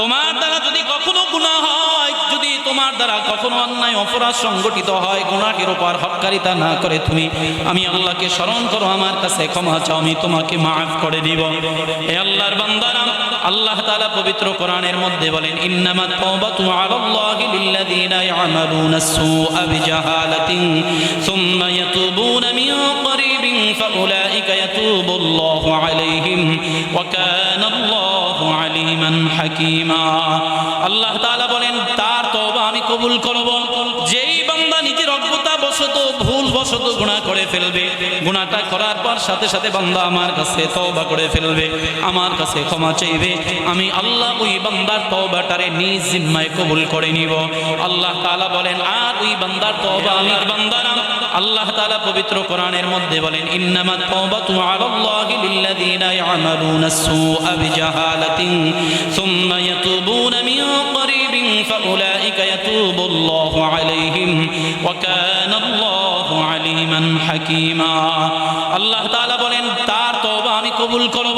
তোমার দ্বারা যদি কখনো গুণা হয়, যদি তোমার দ্বারা কখনো অন্যায় অপরাধ সংগঠিত হয় গুণাটির উপর হকারিতা না করে তুমি, আমি আল্লাহকে স্মরণ করো, আমার কাছে ক্ষমা চাও, আমি তোমাকে মাফ করে দিব। হে আল্লাহর বান্দারা আল্লাহ তাআলা পবিত্র কোরআনের মধ্যে বলেন, ইন্নামাত তাওবাতু আলাল্লাহি লিল্লাযিনা ইয়ামালুনাস সুআ বিজাহালাতিন সুম্মা ইয়াতুবুনা মিন ক্বারি فأولئك يتوب الله عليهم وكان الله عليما حكيما আল্লাহ তাআলা বলেন তার তওবা আমি কবুল করব ভুল বসত গুণা করে ফেলবে। গুণাটা করার পর সাথে সাথে বান্দা আমার কাছে তওবা করে ফেলবে, আমার কাছে ক্ষমা চাইবে। আমি আল্লাহ ওই বান্দার তওবাটারে নিজ জিম্মায় কবুল করে নিব। আল্লাহ তাআলা বলেন, আর ওই বান্দার তওবা আমি বান্দারা আল্লাহ তাআলা পবিত্র কোরআনের মধ্যে বলেন, ইন্নামাত তাওবাতু আলাল্লাহি লিল্লাযিনা ইয়ামালুনাস সুআ বিজাহালাতিন সুম্মা ইয়াতুবুনা মিন ক্বরীব। فأولئك يتوب الله عليهم وكان الله عليما حكيما আল্লাহ তাআলা বলেন তার তওবা আমি কবুল করব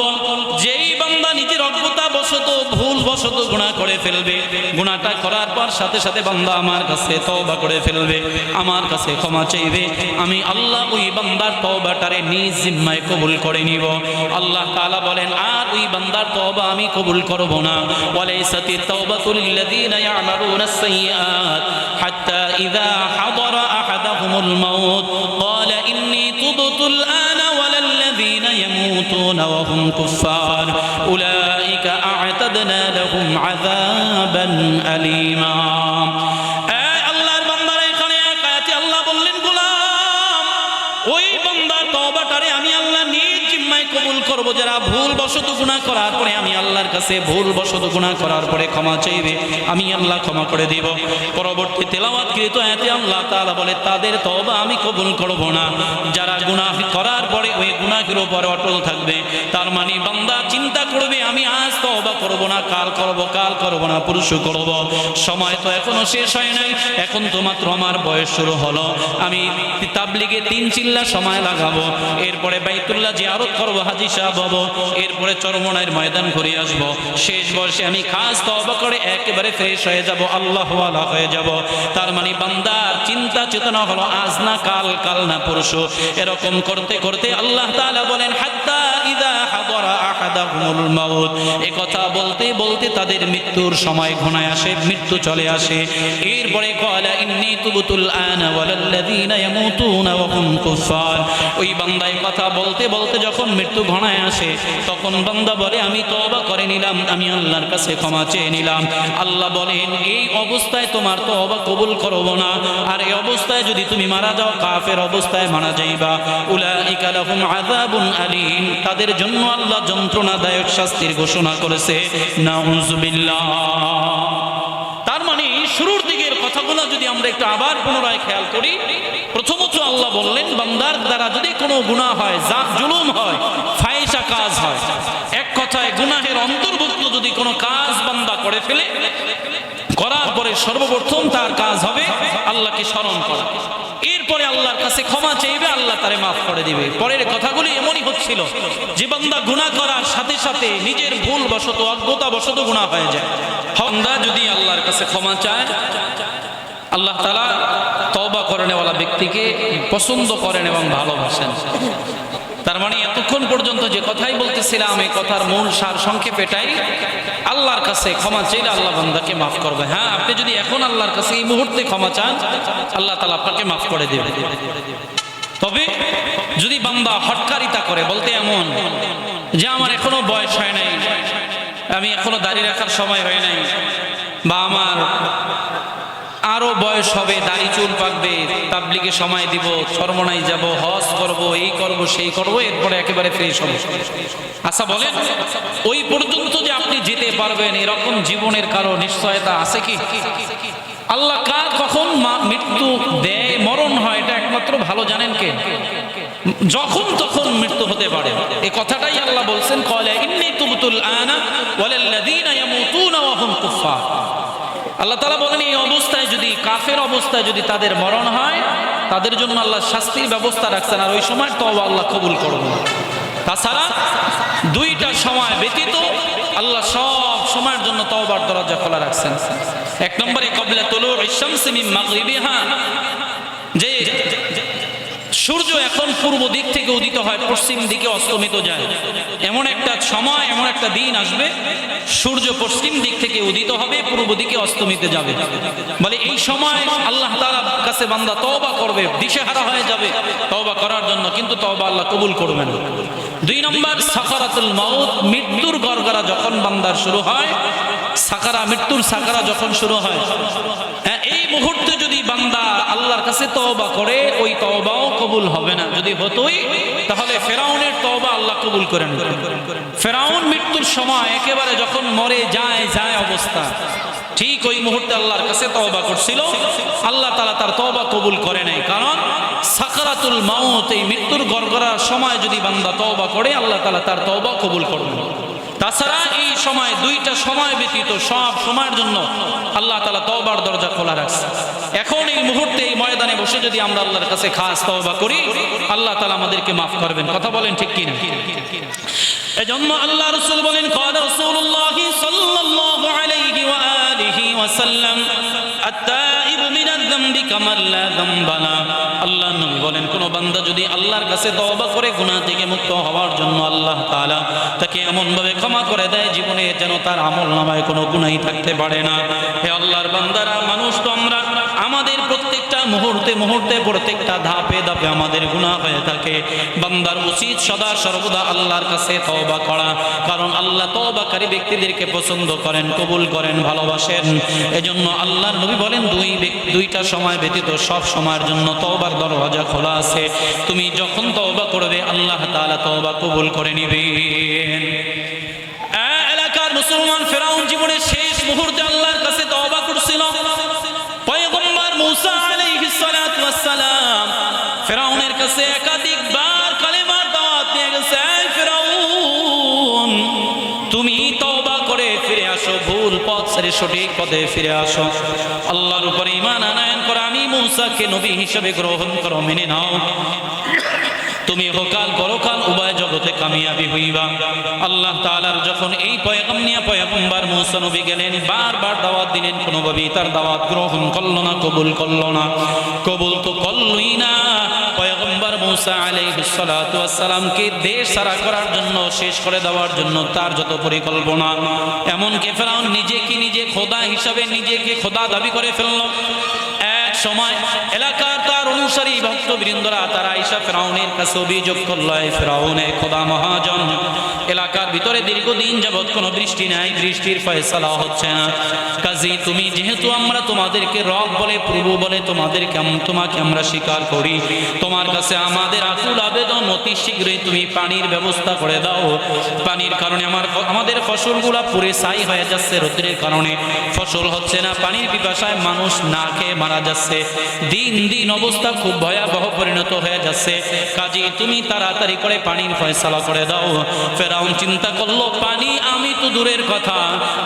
বশত গুনাহ করে ফেলবে। গুনাহটা করার পর সাথে সাথে বান্দা আমার কাছে তওবা করে ফেলবে। আমার কাছে ক্ষমা চাইবে। আমি আল্লাহ ওই বান্দার তওবাটারে নিজ জিম্মায় কবুল করে নিব। আল্লাহ তাআলা বলেন, আর ওই বান্দার তওবা আমি কবুল করব না। ওয়ালাইসাতি তাওবাতু লিল্লাযিনা ইয়ামালুনাস সাইয়্যাত হাত্তা ইযা হাদারা আহাদাহুমুল মাউত। ক্বালা ইন্নী তুবতুল আনা ওয়ালাল্লাযিনা ইয়ামুতুনা ওয়া কুফফার। উলাইকা আ'তাদনা লাহুম আযাবান আলীমা করব যারা ভুল বশত গুনাহ করার পরে আমি আল্লাহর কাছে ভুল বশত গুনাহ করার পরে ক্ষমা চাইবে, আমি আল্লাহ ক্ষমা করে দিব। পরবর্তী তেলাওয়াতকৃত আয়াতে আল্লাহ তাআলা বলে, তাদের তওবা আমি কবুল করব না। যারা গুনাহ করার পরে ওই গুনাহের উপর অটল থাকবে, তার মানে বান্দা চিন্তা করবে, আমি আজ তওবা করব না, কাল করব কাল করব না পুরুষ করব। সময় তো এখনও শেষ হয় নাই, এখন তো মাত্র আমার বয়স শুরু হলো। আমি তাবলিগে তিন চিল্লা সময় লাগাবো। এরপরে বাইতুল্লাহ জিয়ারত করব, হাজি সাহেব হব এরপরে চরমনায়ের ময়দান ঘুরে আসব। শেষ বয়সে আমি খাস তবা করে একেবারে ফ্রেশ হয়ে যাব, আল্লাহ আল্লাহ হয়ে যাব। তার মানে বান্দার চিন্তা চেতনা হলো আজ না কাল কাল না পরশু। এরকম করতে করতে আল্লাহ তাআলা বলেন, হাত্তা ইদা আহাদাহুমুল কথা বলতে বলতে তাদের মৃত্যুর সময় ঘনায় আসে, মৃত্যু চলে আসে। এরপরে কুফার ওই বান্দায় কথা বলতে বলতে যখন মৃত্যু ঘনায় আসে, তখন বান্দা বলে, আমি তওবা করে নিলাম, আমি আল্লাহর কাছে ক্ষমা চেয়ে নিলাম। আল্লাহ বলেন, এই অবস্থায় তোমার তওবা কবুল করব না। আর এই অবস্থায় যদি তুমি মারা যাও, কাফের অবস্থায় মারা যাইবা। উলাইকা লাহুম আযাবুন আলীম। তাদের জন্য আল্লাহ যন্ত্রণাদায়ক শাস্তির ঘোষণা করেছে। তার মানে শুরুর দিকের কথাগুলো যদি আমরা একটু আবার পুনরায় খেয়াল করি, প্রথমত আল্লাহ বললেন, বান্দার দ্বারা যদি কোনো গুনাহ হয় জাত জুলুম হয় ফাইসা কাজ হয়। এক কথায় গুনাহের অন্তর্ভুক্ত যদি কোনো কাজ বান্দা করে ফেলে, করার পরে সর্বপ্রথম তার কাজ হবে আল্লাহকে স্মরণ করা। আল্লাহর কাছে ক্ষমা চাইবে, আল্লাহ তারে মাফ করে দিবে। পরের কথাগুলি এমনই হচ্ছিল যে বান্দা গুনাহ করার সাথে সাথে নিজের ভুল বশত অজ্ঞতা বশত গুনাহ হয়ে যায়। বান্দা যদি আল্লাহর কাছে ক্ষমা চায়, আল্লাহ তালা তওবা করেনেওয়ালা ব্যক্তিকে পছন্দ করেন এবং ভালোবাসেন। তার মানে এতক্ষণ পর্যন্ত যে কথাই বলতেছিলাম, এই কথার মূল সার সংক্ষেপে এটাই, আল্লাহর কাছে ক্ষমা চাইলে আল্লাহ বান্দাকে মাফ করবে। হ্যাঁ আপনি যদি এখন আল্লাহর কাছে এই মুহূর্তে ক্ষমা চান, আল্লাহ তালা আপনাকে মাফ করে দেবে। তবে যদি বান্দা হটকারিতা করে, বলতে এমন যে আমার এখনও বয়স হয় নাই, আমি এখনও দাড়ি রাখার সময় হয় নাই, বা আমার আরও বয়স হবে, দাড়ি চুল পাকবে, তাবলিগে সময় দিব চরমনাই যাব, হজ করব, এই করব, সেই করব, এরপরে একেবারে ফ্রেশ হব। আচ্ছা বলেন, ওই পর্যন্ত যে আপনি যেতে পারবেন, এরকম জীবনের কারও নিশ্চয়তা আছে কি? আল্লাহ কার কখন মৃত্যু দেয়, মরণ হয়, এটা একমাত্র ভালো জানেন কে? যখন তখন মৃত্যু হতে পারে। এই কথাটাই আল্লাহ বলছেন, কলে ইন্নী তুবতুল আনা, ওয়ালাল্লাযীনা ইয়ামুতুনা ওয়া হুম কুফফার। আল্লাহ তালা বলেন, এই অবস্থায় যদি, কাফের অবস্থায় যদি তাদের মরণ হয়, তাদের জন্য আল্লাহ শাস্তির ব্যবস্থা রাখছেন। আর ওই সময় তো আল্লাহ কবুল করব তাছাড়া দুইটা সময় ব্যতীত আল্লাহ সব সময়ের জন্য তওবা তওবার দরজা খোলা রাখছেন। এক নম্বরে কবলা তোলো ইশামসি মিন মাগরিবিহা। যে সূর্য এখন পূর্ব দিক থেকে উদিত হয় পশ্চিম দিকে অস্তমিত যায়। এমন একটা সময় এমন একটা দিন আসবে সূর্য পশ্চিম দিক থেকে উদিত হবে পূর্ব দিকে অস্তমিতে যাবে। বলে এই সময় আল্লাহ তাআলার কাছে বান্দা তওবা করবে দিশেহারা হয়ে যাবে তওবা করার জন্য কিন্তু তওবা আল্লাহ কবুল করবেন না। দুই নম্বর সাকারাতুল মাউত মৃত্যুর গড়গড়া যখন বান্দার শুরু হয় সাকারা মৃত্যুর সাকারা যখন শুরু হ্যাঁ, এই মুহূর্তে যদি বান্দা আল্লাহর কাছে তওবা করে, ওই তওবাও কবুল হবে না। যদি হতোই, তাহলে ফেরাউনের তওবা আল্লাহ কবুল করেন ফেরাউন মৃত্যুর সময় একেবারে যখন মরে যায় যায় অবস্থা। ঠিক ওই মুহূর্তে আল্লাহর কাছে তওবা করছিল। আল্লাহ তাআলা তার তওবা কবুল করে নাই কারণ সাকারাতুল মাউত, এই মৃত্যুর গড়গড়ার সময় যদি বান্দা তওবা করে, আল্লাহ তাআলা তার তওবা কবুল করবেন। তাছাড়া এই সময় দুইটা সময় ব্যতীত সব সময়ের জন্য আল্লাহ তালা তওবার দরজা খোলা রাখছে এখন এই মুহূর্তে এই ময়দানে বসে যদি আমরা আল্লাহর কাছে খাস তওবা করি আল্লাহ তালা আমাদেরকে মাফ করবেন কথা বলেন ঠিক কিনা এজন্য আল্লাহ রসুল বলেন قال رسول الله صلى الله عليه وآله وسلم التائب من الذنب كمن لا ذنب বান্দা যদি আল্লাহর কাছে তওবা করে গুনাহ থেকে মুক্ত হওয়ার জন্য আল্লাহ তাআলা তাকে এমন ভাবে ক্ষমা করে দেয়, জীবনে যেন তার আমলনামায় কোনো গুনাহই থাকতে পারে না। হে আল্লাহর বান্দারা, মানুষ তো আমরা আমাদের প্রত্যেকটা মুহূর্তে মুহূর্তে, প্রত্যেকটা ধাপে ধাপে আমাদের গুনাহ হয়ে থাকে। বান্দার উচিত সদা সর্বদা আল্লাহর কাছে তওবা করা। কারণ আল্লাহ তওবাকারী ব্যক্তিদেরকে পছন্দ করেন, কবুল করেন, ভালোবাসেন। এজন্য আল্লাহর নবী বলেন, দুই দুইটা সময় ব্যতীত সব সময়ের জন্য তওবার দরওয়াজা খোলা আছে। তুমি যখন তওবা করবে, আল্লাহ তাআলা তওবা কবুল করে নেবেন। এলাকার মুসলমান ফেরাউন জীবনের সঠিক পথে ফিরে আসো। আল্লাহর উপরে ঈমান আনয়ন করো। আমি মুসাকে নবী হিসেবে গ্রহণ করো, মেনে নাও। তুমি হোকাল পরকাল উভয় জগতে কামিয়াবি হইবা। আল্লাহ তাআলার যখন এই পয়গম নিয়ে পয়গম্বর মুসা নবী গেলেন, বারবার দাওয়াত দিলেন, কোনোভাবেই তার দাওয়াত গ্রহণ করল না, কবুল করল না। কবুল তো করলই না। মুসা আলাইহিস সালাতু দেশ সারা করার জন্য, শেষ করে দেওয়ার জন্য তার যত পরিকল্পনা। এমনকি ফেরাউন নিজেকে নিজে খোদা হিসাবে নিজেকে খোদা দাবি করে ফেলল। সময় এলাকার তার অনুসারী ভক্তবৃন্দরা, তারা ঈশা ফেরাউনের কাছে অভিযোগ করল "এই ফেরাউনে খোদা মহাজন, এলাকার ভিতরে দীর্ঘদিন যাবৎ কোনো বৃষ্টি নাই বৃষ্টির ফয়সালা হচ্ছে না। কাজী, তুমি যেহেতু আমরা তোমাদেরকে রব বলে, প্রভু বলে তোমাদেরকে তোমাকে আমরা স্বীকার করি। তোমার কাছে আমাদের আকুল আবেদন অতি শীঘ্রই তুমি পানির ব্যবস্থা করে দাও। পানির কারণে আমার আমাদের ফসলগুলা পুরে ছাই হয়ে যাচ্ছে রোদ্রের কারণে। ফসল হচ্ছে না, পানির পিপাসায় মানুষ না খেয়ে মারা যাচ্ছে। দিন দিন অবস্থা খুব ভয়াবহ পরিণত হয়ে যাচ্ছে। কাজী, তুমি তাড়াতাড়ি করে পানির ফয়সালা করে দাও। ফেরাউন চিন্তা করল, পানি আমি তো দূরের কথা।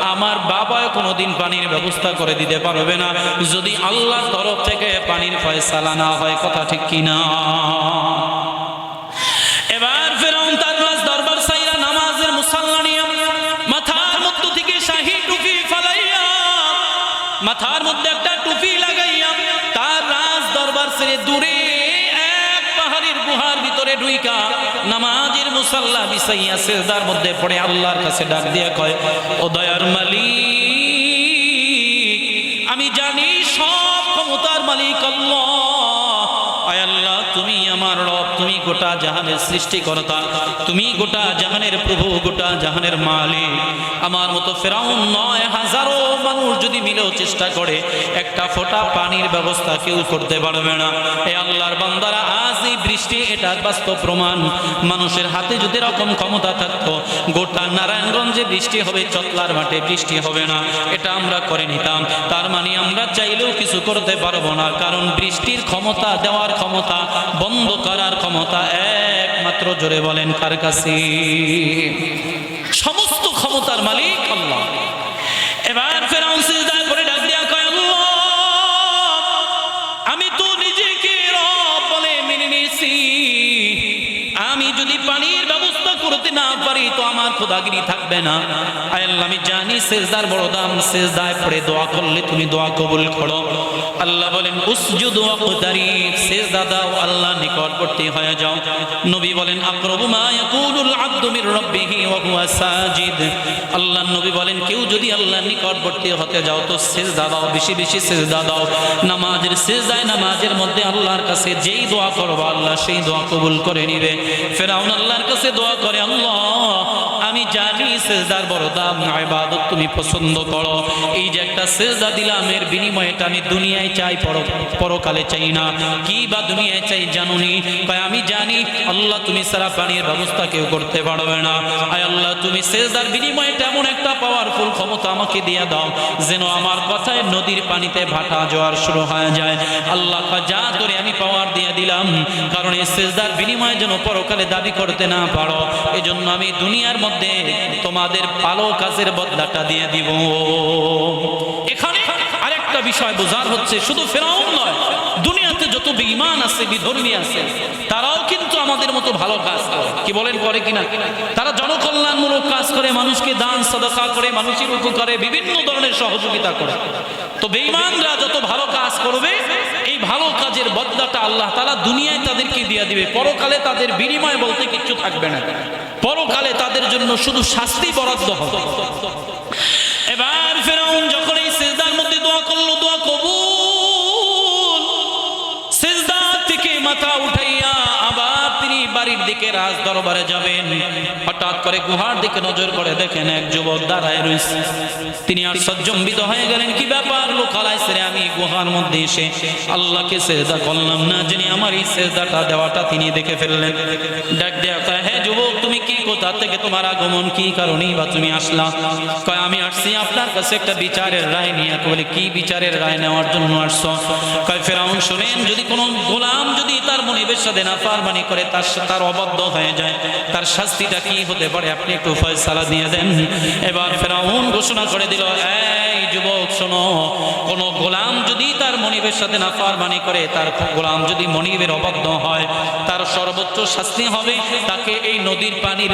আমার বাবাও কোনোদিন পানির ব্যবস্থা করে দিতে পারবে না। যদি আল্লাহর তরফ থেকে পানির ফয়সালা না হয়, কথা ঠিক কিনা এবার মাথার মধ্য একটা টুপি লাগাইয়া ভিতরে ঢুইকা নামাজের মুসাল্লা বিছাইয়া সেজদার মধ্যে পড়ে আল্লাহর কাছে ডাক দিয়ে কয়, ও দয়ার মালিক, আমি জানি সব ক্ষমতার মালিক আল্লাহ, তুমি আমার রব, তুমি গোটা জাহানের সৃষ্টিকর্তা, তুমি গোটা জাহানের প্রভু, গোটা জাহানের মালিক। আমার মতো ফেরাউন নয়, হাজারো মানুষ যদি মিলেও চেষ্টা করে, একটা ফোঁটা পানির ব্যবস্থা কেউ করতে পারবে না। এ আল্লাহর বান্দারা এই বৃষ্টি, এটা বাস্তব প্রমাণ। মানুষের হাতে যদি এরকম ক্ষমতা থাকতো, গোটা নারায়ণগঞ্জে বৃষ্টি হবে চতলার মাঠে বৃষ্টি হবে না। এটা আমরা করে নিতাম। তার মানে আমরা চাইলেও কিছু করতে পারব না, কারণ বৃষ্টির ক্ষমতা, দেওয়ার ক্ষমতা, বন্ধ করার ক্ষমতা একমাত্র জোরে বলেন কার কাছে? সমস্ত ক্ষমতার মালিক আল্লাহ। পারি তো আমার খোদাগিরি থাকবে না। আল্লাহ, আমি জানি সেজদার বড় দাম, সেজদায় পড়ে দোয়া করলে তুমি দোয়া কবুল করো। আল্লাহ বলেন সেজদা দাও, আল্লাহ নিকটবর্তী হয়ে যাও। নবী বলেন মা ইয়াকুলুল আবদু মির রাব্বিহি ওয়া হুয়া সাজিদ আল্লাহ নবী বলেন, কেউ যদি আল্লাহর নিকটবর্তী হতে যাও, তো সেজদা দাও, বেশি বেশি সেজদা দাও। নামাজের সেজদায় নামাজের মধ্যে আল্লাহর কাছে যেই দোয়া করব, আল্লাহ সেই দোয়া কবুল করে নিবে। ফেরাউন আল্লাহর কাছে দোয়া করে, আল্লাহ আমি জানি সেজদার বড় দাম, ইবাদত তুমি পছন্দ করো। এই যে একটা সেজদা দিলাম, এর বিনিময়টা আমি দুনিয়ায় চাই, পর পরকালে চাই না। কি বা দুনিয়ায় চাই জানুনি? কয়, আমি জানি আল্লাহ তুমি সারা পানির ব্যবস্থা কেউ করতে পারবে না। আয় আল্লাহ, তুমি সেজদার বিনিময়টা এমন একটা পাওয়ারফুল ক্ষমতা আমাকে দিয়ে দাও, যেন আমার কথায় নদীর পানিতে ভাটা জোয়ার শুরু হয়ে যায়। আল্লাহ যা তোরে আমি পাওয়ার দিয়ে দিলাম, কারণ এই সেজদার বিনিময়ে যেন পরকালে দাবি করতে না পারো, এজন্য আমি দুনিয়ার মধ্যে তোমাদের ভালো কাজের বদলাটা দিয়ে দিব। এখানে আরেকটা বিষয় বোঝার হচ্ছে, শুধু ফেরাউন নয়, দুনিয়াতে যত বেঈমান আছে, বিধর্মী আছে, তারাও কিন্তু আমাদের মতো ভালো কাজ কি বলেন, করে কিনা? তারা জনকল্যাণমূলক কাজ করে, মানুষকে দান, সদকা করে, মানুষের উপকারে বিভিন্ন ধরনের সহযোগিতা করে। তো বেঈমানরা যত ভালো কাজ করবে, এই ভালো কাজের বদলাটা আল্লাহ তালা দুনিয়ায় তাদেরকে দিয়ে দিবে। পরকালে তাদের বিনিময় বলতে কিচ্ছু থাকবে না। পরকালে তাদের জন্য শুধু শাস্তি বরাদ্দ হবে। এবার ফেরাউন যখন মাথা উঠাইয়া আবার তিনি বাড়ির দিকে রাজ দরবারে যাবেন। হঠাৎ করে গুহার দিকে নজর করে দেখেন এক যুবক দাঁড়ায় রয়েছে। তিনি আর সজ্জম্বিত হয়ে গেলেন, কি ব্যাপার লোকালায় সেরে আমি গুহার মধ্যে এসে? আল্লাহকে সেজদা করলাম না যিনি আমার এই সেজদাটা দেওয়াটা তিনি দেখে ফেললেন। ডাক দেওয়া হ্যাঁ যুবক, তুমি কি কোথা থেকে তোমার আগমন কি কারণেই বা তুমি আসলা? কয়, আমি আসছি আপনার কাছে একটা বিচারের রায় নিয়ে। বলে, কি বিচারের রায় নেওয়ার জন্য আসছো? কয়, ফেরাউন, শোনেন, যদি কোনো গোলাম যদি তার মনিবের সাথে না ফারমানি করে, তার তার হয়ে যায়, তার শাস্তিটা কি হতে পারে? আপনি একটু ফয়সালা দিয়ে দেন। এবার ফেরাউন ঘোষণা করে দিল, এই যুবক, শোনো, কোন গোলাম যদি তার মনিবের সাথে না করে, তার গোলাম যদি মনিবের হয়, তার সর্বোচ্চ শাস্তি হবে, তাকে এই নদীর পানির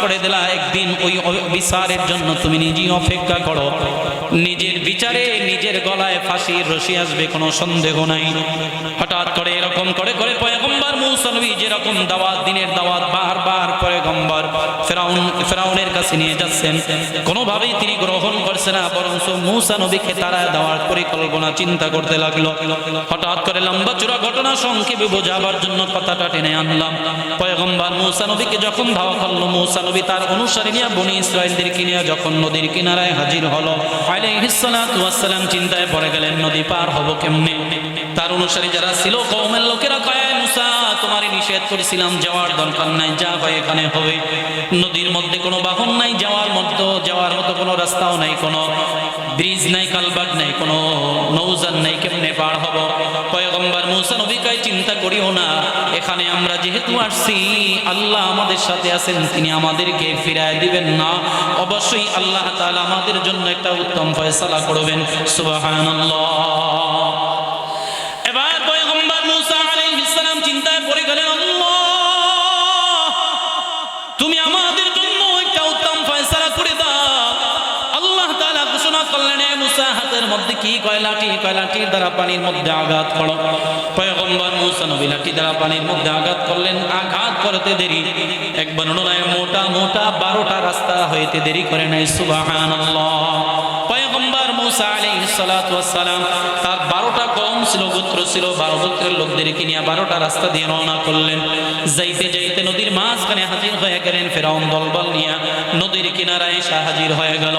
করে দিলা একদিন ওই বিচারের জন্য। তুমি নিজেই অপেক্ষা করো। নিজের বিচারে নিজের গলায় ফাঁসির রশি আসবে, কোনো সন্দেহ নাই। হঠাৎ করে এরকম করে করে পয়গম্বর মুসলবি যেরকম দাওয়াত, দিনের দাওয়াত বারবার পয়গম্বর ফেরাউন, ফেরাউনের কাছে নিয়ে যাচ্ছেন। কোনোভাবেই তিনি গ্রহণ করছে না বরং মুসা নবীকে তারা দেওয়ার পরিকল্পনা চিন্তা করতে লাগল। হঠাৎ করে লম্বা চূড়া ঘটনা সংক্ষেপে বোঝাবার জন্য কথাটা টেনে আনলাম। পয়গম্বর মুসা নবীকে যখন ধাওয়া করল, মুসা নবী তার অনুসারী নিয়ে বনি ইসরায়েলদেরকে নিয়ে যখন নদীর কিনারায় হাজির হলো, আলাইহিস সালাতু ওয়াস সালাম চিন্তায় পড়ে গেলেন, নদী পার হব কেমনে? তার অনুসারী যারা ছিল, কওমের লোকেরা কয় মুসা, তোমারই নিষেধ করেছিলাম, যাওয়ার দরকার নাই, যা হয় এখানে হবে। নদীর মধ্যে কোনো বাহন নাই, যাওয়ার মধ্যে, যাওয়ার মতো কোনো রাস্তাও নাই, কোনো ব্রিজ নাই কালবাগ নাই, কোনো নৌজান নাই, কেমনে পার হব? পয়গম্বর মুসা নবী কয় চিন্তা করিও না, এখানে আমরা যেহেতু আসছি, আল্লাহ আমাদের সাথে আছেন, তিনি আমাদেরকে ফিরায় দিবেন না। অবশ্যই আল্লাহ তাআলা আমাদের জন্য একটা উত্তম ফয়সালা করবেন। সুবহানাল্লাহ। মধ্যে কি কয় লাঠি কয় লাঠির দ্বারা পানির মধ্যে আঘাত করো। পয়গম্বর মুসা নবী লাঠি দ্বারা পানির মধ্যে আঘাত করলেন। আঘাত করতে দেরি। একবার বর্ণনায় মোটা মোটা বারোটা রাস্তা হইতে দেরি করে নাই, সুবহানাল্লাহ। পয়গম্বর মুসা ওয়াস সালাম তার বারোটা ছিল, গোত্র ছিল, বারো গোত্রের লোকদেরকে নিয়ে বারোটা রাস্তা দিয়ে রওনা করলেন। যাইতে যাইতে নদীর মাঝখানে হাজির হয়ে গেলেন ফেরাউন দলবল নিয়ে। নদীর কিনারায় এসে হাজির হয়ে গেল।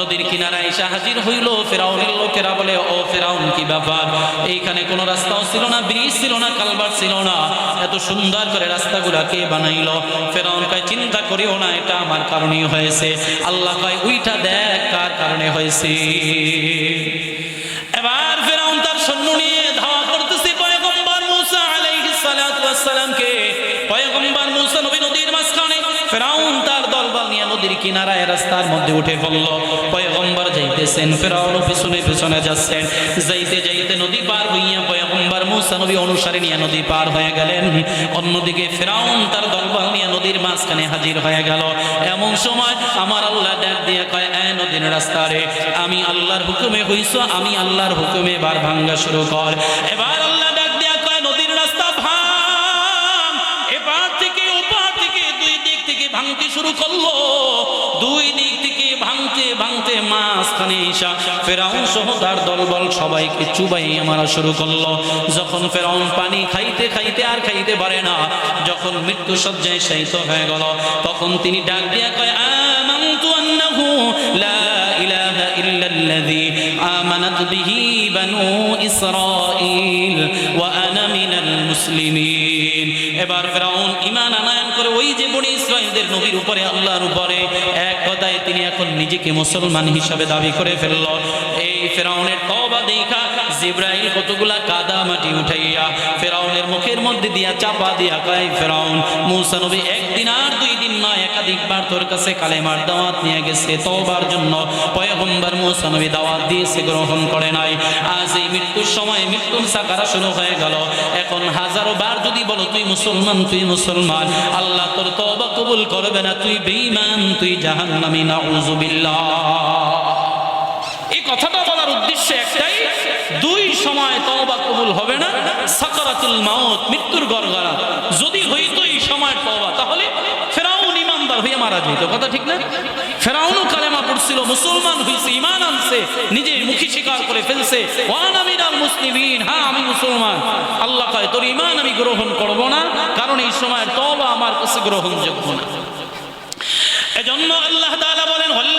নদীর কিনারায় এসে হাজির হইল, ফেরাউনের লোকেরা বলে, ও ফেরাউন, কি ব্যাপার? এইখানে কোনো রাস্তাও ছিল না, ব্রিজ ছিল না কালবার ছিল না। এত সুন্দর করে রাস্তাগুলা কে বানাইলো? ফেরাউন কয়, চিন্তা করিও না, এটা আমার কারণেই হয়েছে। আল্লাহ কয়, উইটা দেখ, কার কারণে হয়েছে? ফেরাউন তার দলবল নিয়ে নদীর কিনারায় রাস্তার মধ্যে উঠে পড়ল। পয়গম্বর যাইতেছেন, ফেরাউন পিছনে পিছনে যাচ্ছেন। যাইতে যাইতে নদী পার হইয়া পয়গম্বর মুসা নবী অনুসারে নিয়ে নদী পার হয়ে গেলেন। অন্যদিকে ফেরাউন তার দলবল নিয়ে নদীর মাঝখানে হাজির হয়ে গেল। এমন সময় আমার আল্লাহ ডাক দিয়ে কয়, এ নদীর রাস্তা রে, আমি আল্লাহর হুকুমে হইছ, আমি আল্লাহর হুকুমে এবার ভাঙ্গা শুরু কর। এবার আল্লাহ ভাঙতে শুরু করল। দুই দিক থেকে ভাঙতে ভাঙতে মাঝখানে ঈশা ফেরাউন সহ তার দলবল সবাইকে চুবাই মারা শুরু করল। যখন ফেরাউন পানি খাইতে খাইতে আর খাইতে পারে না, যখন মৃত্যু সজ্জায় শায়িত হয়ে গেল, তখন তিনি ডাক দিয়া কয়, আমানতু আন্নাহু লা ইলাহা ইল্লাল্লাযী আমানাত বিহি বানু ইসরাঈল ওয়া আনা মিনাল মুসলিমিন। এবার ফেরাউন ঈমান বনি ইসরায়েলদের নবীর উপরে, আল্লাহর উপরে, এক কথায় তিনি এখন নিজেকে মুসলমান হিসাবে দাবি করে ফেলল। এই ফেরাউনের তওবা দেখা জিব্রাইল কতগুলা কাদা মাটি উঠাইয়া ফেরাউনের মুখের মধ্যে দিয়া, চাপা দিয়া কয়, ফেরাউন, মুসা নবী একদিন আর দুই দিন নয় একাধিকবার তোর কাছে কালেমার দাওয়াত নিয়ে গেছে, তওবার জন্য পয়গম্বর মুসা নবী দাওয়াত দিয়েছে, গ্রহণ করে নাই। আজ এই মৃত্যুর সময় মৃত্যুর সাকারা শুরু হয়ে গেল। এখন হাজারো বার যদি বলো, তুই মুসলমান তুই মুসলমান, আল্লাহ তোর তওবা কবুল করবে না, তুই বেঈমান, তুই জাহান্নামী নাউজুবিল্লাহ এই কথাটা বলার উদ্দেশ্য একটাই দুই সময় তওবা কবুল হবে না, সাকারাতুল মাউত, মৃত্যুর গড়গড়া যদি হইতো এই সময় তওবা, তাহলে ফেরাউন ইমানদার হয়ে মারা যেত, কথা ঠিক না? ফেরাউনও কালেমা পড়ছিল, মুসলমান হইছে ইমান আনছে, নিজের মুখে স্বীকার করে ফেলছে। ওয়ান আমিনাল মুসলিমিন হ্যাঁ আমি মুসলমান। আল্লাহ কয়, তোর ইমান আমি গ্রহণ করব না, কারণ এই সময় তওবা আমার কাছে গ্রহণযোগ্য না। এজন্য আল্লাহ তাআলা বলেন ফাআলু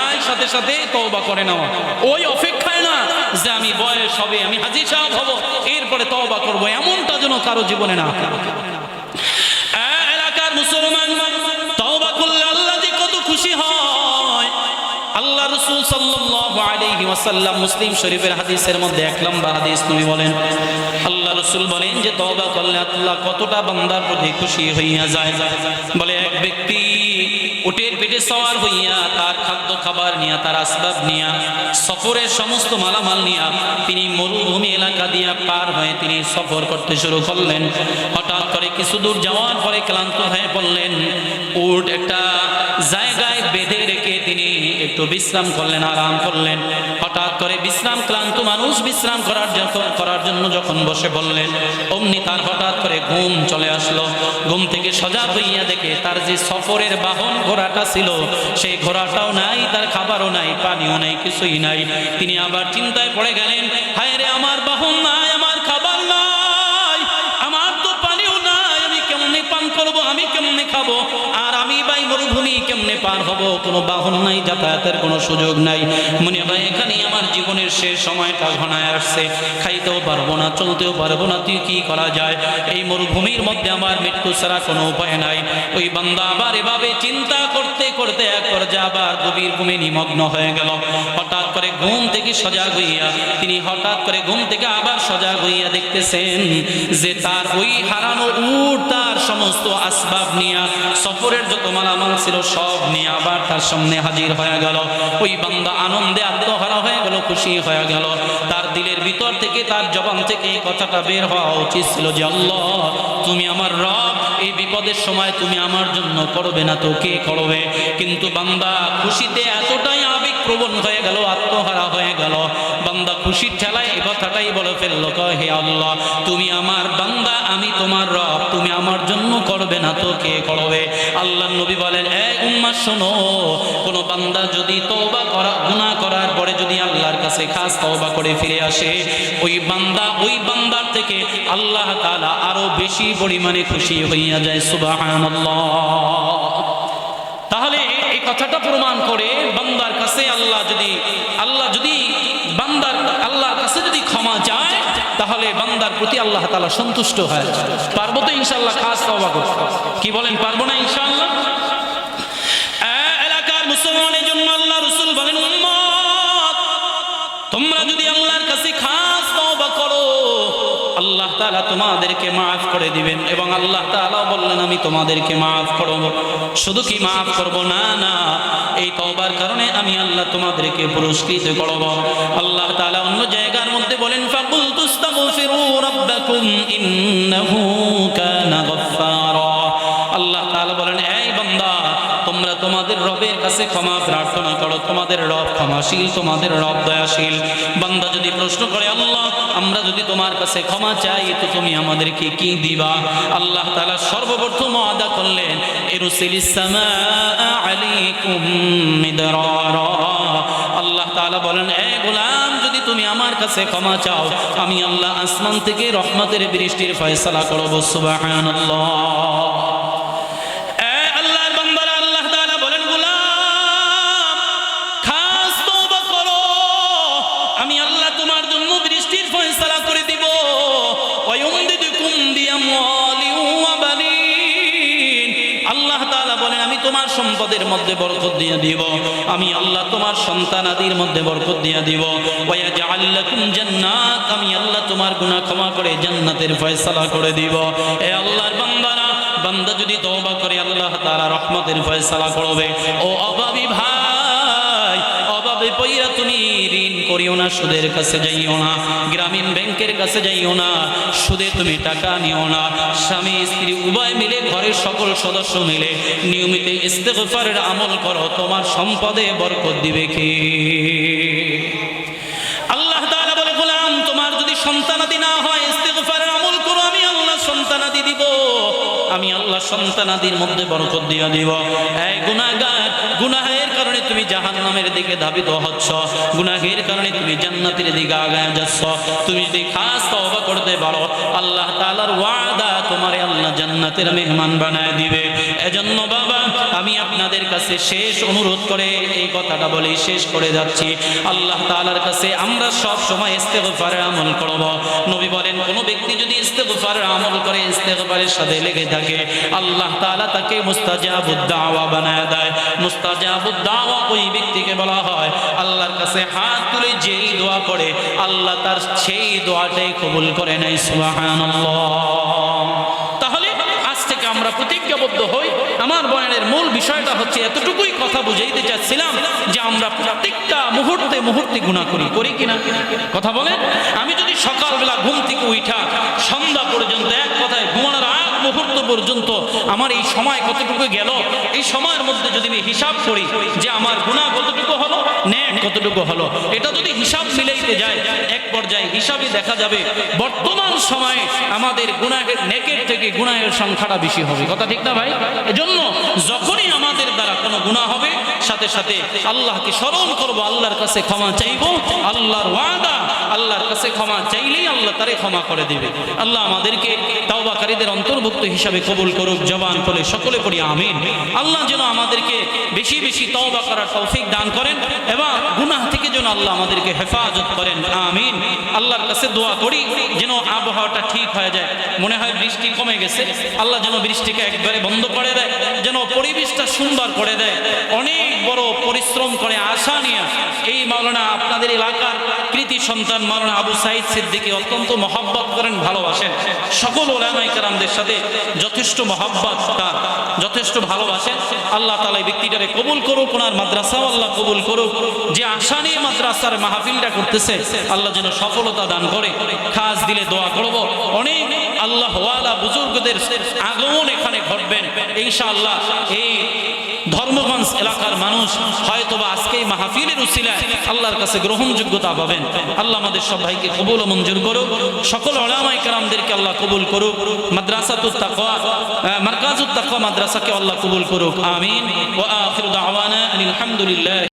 সাথে সাথে তওবা করে নাও। ওই অপেক্ষায় না যে আমি বয়স হবে, আমি হাজি সাহেব হব, এরপরে তওবা করব, এমনটা যেন কারও জীবনে না আল্লাহ রসুল সাল্লাল্লাহু আলাইহি ওয়াসাল্লাম মুসলিম শরীফের হাদিসের মধ্যে এক লম্বা হাদিস তুমি বলেন, আল্লাহ রসুল বলেন যে, তওবা করলে আল্লাহ কতটা বান্দার প্রতি খুশি হইয়া যায়। বলে, এক ব্যক্তি উটের সওয়ার হইয়া তার খাদ্য খাবার নিয়া, তার আসবাব নিয়া, সফরের সমস্ত মালামাল নিয়া, তিনি মরুভূমি এলাকা দিয়া পার হয়ে তিনি সফর করতে শুরু করলেন। হঠাৎ করে কিছু দূর যাওয়ার পরে ক্লান্ত হয়ে পড়লেন। উট একটা জায়গায় একটু বিশ্রাম করলেন, আরাম করলেন। হঠাৎ করে বিশ্রাম ক্লান্ত মানুষ বিশ্রাম করার করার জন্য যখন বসে বললেন, অমনি তার হঠাৎ করে ঘুম চলে আসলো। ঘুম থেকে সজাগ হইয়া দেখে তার যে সফরের বাহন ঘোড়াটা ছিল সেই ঘোড়াটাও নাই, তার খাবারও নাই, পানিও নাই, কিছুই নাই। তিনি আবার চিন্তায় পড়ে গেলেন, হায় রে, আমার বাহন নাই, আমার খাবার নাই, আমার তো পানিও নাই, আমি কেমনে পান করব, আমি কেমনে খাব? মরুভূমি কেমনে পার হব? কোনো বাহন নাই, যাতায়াতের কোনো সুযোগ নাই। মনে হয় এখানে আমার জীবনের শেষ সময়টা ঘনায় আসছে। খাইতেও পারব না, চলতেও পারব না তুই কি করা যায়? এই মরুভূমির মধ্যে আমার মৃত্যু ছাড়া কোনো উপায় নাই। ওই বান্দা আবার এভাবে চিন্তা করতে করতে এক পর্যায়ে আবার গভীর ঘুমে নিমগ্ন হয়ে গেল। হঠাৎ করে ঘুম থেকে সজাগ হইয়া তিনি হঠাৎ করে ঘুম থেকে আবার সজাগ হইয়া দেখতেছেন যে তার ওই হারানো উট, তার সমস্ত আসবাব নিয়া, সফরের যত মালামাল ছিল সব নিয়ে আবার তার সামনে হাজির হয়ে গেল। ওই বান্দা আনন্দে আত্মহারা হয়ে গেল, খুশি হয়ে গেল। দিলের ভিতর থেকে তার জবান থেকে এই কথাটা বের হওয়া উচিত ছিল যে, আল্লাহ, তুমি আমার রব, এই বিপদের সময় তুমি আমার জন্য করবে না তো কে করবে? কিন্তু বান্দা খুশিতে এতটাই প্রবণ হয়ে গেল, আত্মহারা হয়ে গেল। বান্দা খুশির ঠেলায় এই কথাটাই বলে ফেলল হে আল্লাহ, তুমি আমার বান্দা, আমি তোমার রব, তুমি আমার জন্য করবে না তো কে করবে? আল্লাহ নবী বলেন এক উম্মা, শোনো, কোন বান্দা যদি তওবা করা, গুনাহ করার পরে যদি আল্লাহর কাছে খাস তওবা করে ফিরে আসে, ওই বান্দা, ওই বান্দার থেকে আল্লাহ তাআলা আরও বেশি পরিমাণে খুশি হইয়া যায়, সুবহানাল্লাহ। কথাটা প্রমাণ করে, বান্দার কাছে আল্লাহ যদি আল্লাহ যদি বান্দার, আল্লাহর কাছে যদি ক্ষমা চায়, তাহলে বান্দার প্রতি আল্লাহ তালা সন্তুষ্ট হয়। পারব তো ইনশাল্লাহ খাস কি বলেন, পারব না ইনশাআল্লাহ? তাআলা তোমাদেরকে মাফ করে দিবেন এবং আল্লাহ তালা বললেন, আমি তোমাদেরকে মাফ করব। শুধু কি মাফ করব? না না। এই তবার কারণে আমি আল্লাহ তোমাদেরকে পুরস্কৃত করব। আল্লাহ তালা অন্য জায়গার মধ্যে বলেন ফাকুল তুস্তাগফিরু রাব্বাকুম ইন্নাহু তোমাদের রবের কাছে ক্ষমা প্রার্থনা করো, তোমাদের রব ক্ষমাশীল, তোমাদের রব দয়াশীল। বান্দা যদি প্রশ্ন করে, আল্লাহ, আমরা যদি তোমার কাছে ক্ষমা চাই, তো তুমি আমাদেরকে কি দিবা? আল্লাহ তাআলা সর্বপ্রথম আদা করলেন ইরসিলিস সামাআ আলাইকুম মিদরারা। আল্লাহ তাআলা বলেন, এ গোলাম, যদি তুমি আমার কাছে ক্ষমা চাও, আমি আল্লাহ আসমান থেকে রহমতের বৃষ্টির ফয়সালা করব। সুবহানাল্লাহ। দিয়ে দিব। আমি আল্লাহ তোমার সন্তানাদির মধ্যে বরকত দিয়া দিব। ওয়া লাকুম জান্নাত। আমি আল্লাহ তোমার গুনাহ ক্ষমা করে জান্নাতের ফয়সালা করে দিব। এ আল্লাহর বান্দারা, বান্দা যদি তওবা করে, আল্লাহ তাআলা রহমতের ফয়সালা করবে। ও অভাবী ভাই অভাবে পইরা তুমি ঋণ করিও না, সুদের কাছে যাইও না, গ্রামীণ ব্যাংকের কাছে যাইও না, সুদে তুমি টাকা নিও না। স্বামী, স্ত্রী, উভয় মিলে, ঘরের সকল সদস্য মিলে নিয়মিত আমল করো, তোমার সম্পদে বরকত দিবে কি? আল্লাহ বলে তোমার যদি সন্তানাদি না হয় আমল করো, আমি আল্লাহ সন্তানাদি দিব। আমি আল্লাহ সন্তানাদির মধ্যে বরকত দিয়ে দিব। তুমি জাহান্নামের দিকে ধাবিত হচ্ছ। গুনাহের কারণে তুমি জান্নাতের দিকে আগায় যাচ্ছ। তুমি যদি খাস তওবা করতে পারো, আল্লাহ তালার ওয়াদা তোমার আল্লাহ জান্নাতের মেহমান বানায় দিবে। এজন্য বাবা, আমি আপনাদের কাছে শেষ অনুরোধ করে এই কথাটা বলেই শেষ করে যাচ্ছি। আল্লাহ তাআলার কাছে আমরা সব সময় ইস্তেগফারের আমল করব। নবী বলেন, কোন ব্যক্তি যদি ইস্তেগফারের আমল করে, ইস্তেগফারের সাথে লেগে থাকে, আল্লাহ তাআলা তাকে মুস্তাজাবুদ দাওয়া বানায় দেয়। মুস্তাজাবুদ দাওয়া ওই ব্যক্তিকে বলা হয়, আল্লাহর কাছে হাত তুলে যেই দোয়া করে, আল্লাহ তার সেই দোয়াটাই কবুল করে নেয়, সুবহানাল্লাহ। আমরা প্রতিজ্ঞাবদ্ধ হই। আমার বয়ানের মূল বিষয়টা হচ্ছে এতটুকুই কথা বুঝাইতে চাচ্ছিলাম যে আমরা প্রত্যেকটা মুহূর্তে মুহূর্তে গুণা করি করি কিনা। কথা বলেন? আমি যদি সকালবেলা ঘুম থেকে উঠা সন্ধ্যা পর্যন্ত এক কথায় ঘুমানোর আগ মুহূর্ত পর্যন্ত আমার এই সময় কতটুকু গেল, এই সময়ের মধ্যে যদি আমি হিসাব করি যে আমার গুণা কতটুকু হলো ন্যায় কতটুকু হলো, এটা যদি হিসাব মিলাইতে যায়, এক পর্যায়ে হিসাবে দেখা যাবে, বর্তমান সময়ে আমাদের গুণাহের নেকের থেকে গুণাহের সংখ্যাটা বেশি হবে। কথা ঠিক না ভাই? এজন্য যখনই আমাদের দ্বারা কোনো গুণা হবে সাথে সাথে আল্লাহকে স্মরণ করব, আল্লাহর কাছে ক্ষমা চাইব, আল্লাহর ওয়াদা, আল্লাহর কাছে ক্ষমা চাইলেই আল্লাহ তারে ক্ষমা করে দিবে। আল্লাহ আমাদেরকে তাওবাকারীদের অন্তর্ভুক্ত হিসাবে কবুল করুক, জবান করে সকলে পড়ি, আমিন। আল্লাহ যেন আমাদেরকে বেশি বেশি তওবা করার তৌফিক দান করেন এবং গুনাহ থেকে যেন আল্লাহ আমাদেরকে হেফাজত করেন, আমিন। আল্লাহর কাছে দোয়া করি যেন আবহাওয়াটা ঠিক হয়ে যায়। মনে হয় বৃষ্টি কমে গেছে। আল্লাহ যেন বৃষ্টিকে একবারে বন্ধ করে দেয়, যেন পরিবেশটা সুন্দর করে দেয়। অনেক বড় পরিশ্রম করে আশা নিয়ে এই মাওলানা আপনাদের এলাকার কৃতি সন্তান মাওলানা আবু সাইদ সিদ্দিকি অত্যন্ত মহব্বত করেন, ভালোবাসেন। সকল ওলামাই কারামদের সাথে যথেষ্ট মহব্বত তার, যথেষ্ট ভালোবাসেন। আল্লাহ তালা এই ব্যক্তিটারে কবুল করুক, ওনার মাদ্রাসাও আল্লাহ কবুল করুক। যে আশা নিয়ে মাদ্রাসার মাহফিলটা করতেছে, আল্লাহ যেন সফলতা দান করে। খাস দিলে দোয়া করব। অনেক আল্লাহ বুজুর্গদের আগমন এখানে ঘটবেন। ইনশাআল্লাহ এই ধর্মগঞ্জ এলাকার মানুষ হয়তোবা আজকে এই মাহফিলের আল্লাহর কাছে গ্রহণযোগ্যতা পাবেন। আল্লাহ আমাদের সবাইকে কবুল মঞ্জুর করুক। সকল ওলামাই কালামদেরকে আল্লাহ কবুল করুক। মাদ্রাসাতুত তাকওয়া মারকাজুত তাকওয়া মাদ্রাসাকে আল্লাহ কবুল করুক। আমিন। ওয়া আলহামদুলিল্লাহ